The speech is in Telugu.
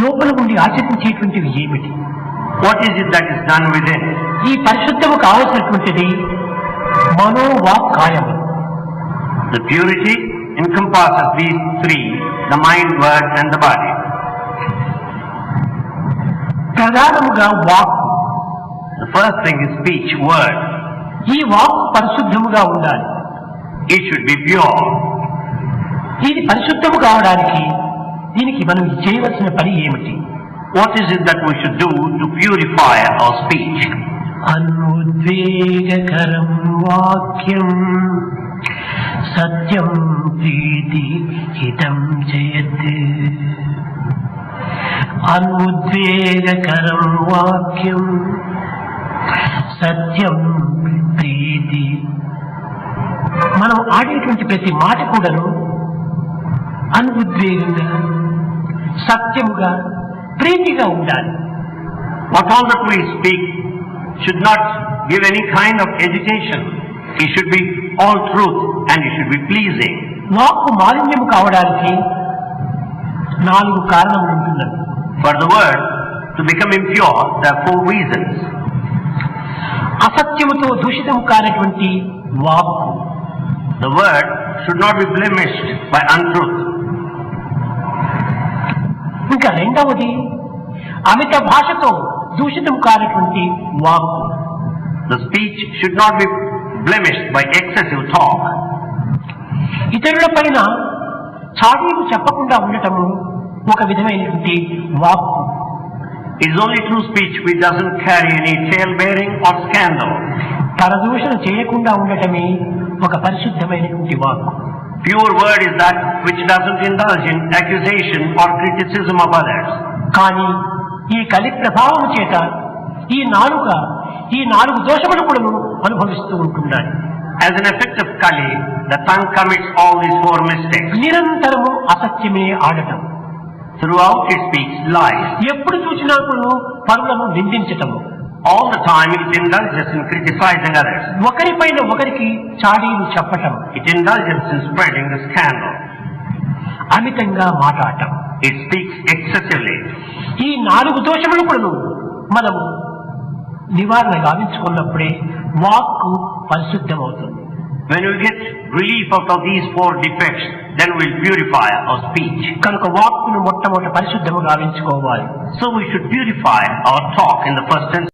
లోపల ఉండి ఆశించేటువంటివి ఏమిటి? What is it that is done with ఈ పరిశుద్ధము కావలసినటువంటిది మనోవాక్యం the purity encompass of these three the mind word and the body ప్రధానముగా walk the first thing is speech word ఈ వాక్ పరిశుద్ధముగా ఉండాలి. ఈ షుడ్ బి ప్యూర్ ఇది పరిశుద్ధము కావడానికి దీనికి మనం చేయవలసిన పని ఏమిటి? What is it that we should do to purify our speech అనుద్వేగకరం వాక్యం సత్యం ప్రీతి హితం చేయత్ అనుద్వేగకరం వాక్యం సత్యం ప్రీతి. మనం ఆడేటువంటి ప్రతి మాట కూడాను అనుద్వేగంగా సత్యముగా ప్రీతిగా ఉండాలి What all that we speak should not give any kind of agitation. It should be all truth and it should be pleasing. వాక్కు మాలిన్యము కావడానికి నాలుగు కారణములు ఉంటున్నవి For the word to become impure, there are four reasons. అసత్యముతో దూషితము కానటువంటి వాక్కు The word should not be blemished by untruth. ఇంకా రెండవది అమిత భాషతో దూషితం కానటువంటి walk the speech should not be blemish by excessive talk ఇతరుల పైన చాటీలు చెప్పకుండా ఉండటము ఒక విధమైనటువంటి walk it's only true speech with doesn't carry any tale bearing or scandal తన చేయకుండా ఉండటమే ఒక పరిశుద్ధమైనటువంటి వాక్ Pure word is that which doesn't indulge in accusation or criticism of others. కానీ ఈ కలి ప్రభావం చేత ఈ నాలుక ఈ నాలుగు దోషములు కూడా అనుభవిస్తూ ఉంటున్నాయి As an effect of Kali, the tongue commits all these four mistakes. నిరంతరము అసత్యమే ఆడటం Throughout it speaks lies. ఎప్పుడు చూసినా కూడా పరులను నిందించటము All the time it indulges in criticizing others. ఒకరిపైన ఒకరికి చాడీలు చెప్పటం It indulges in spreading the scandal. అమితంగా మాట్లాడటం It speaks excessively. ఈ నాలుగు దోషములు కూడా మనము నివారణ గావించుకున్నప్పుడే వాక్కు పరిశుద్ధమవుతుంది When we get relief out of these four defects, then we'll purify our speech. కనుక వాక్కును మొట్టమొదటి పరిశుద్ధము గావించుకోవాలి So we should purify our talk in the first instance.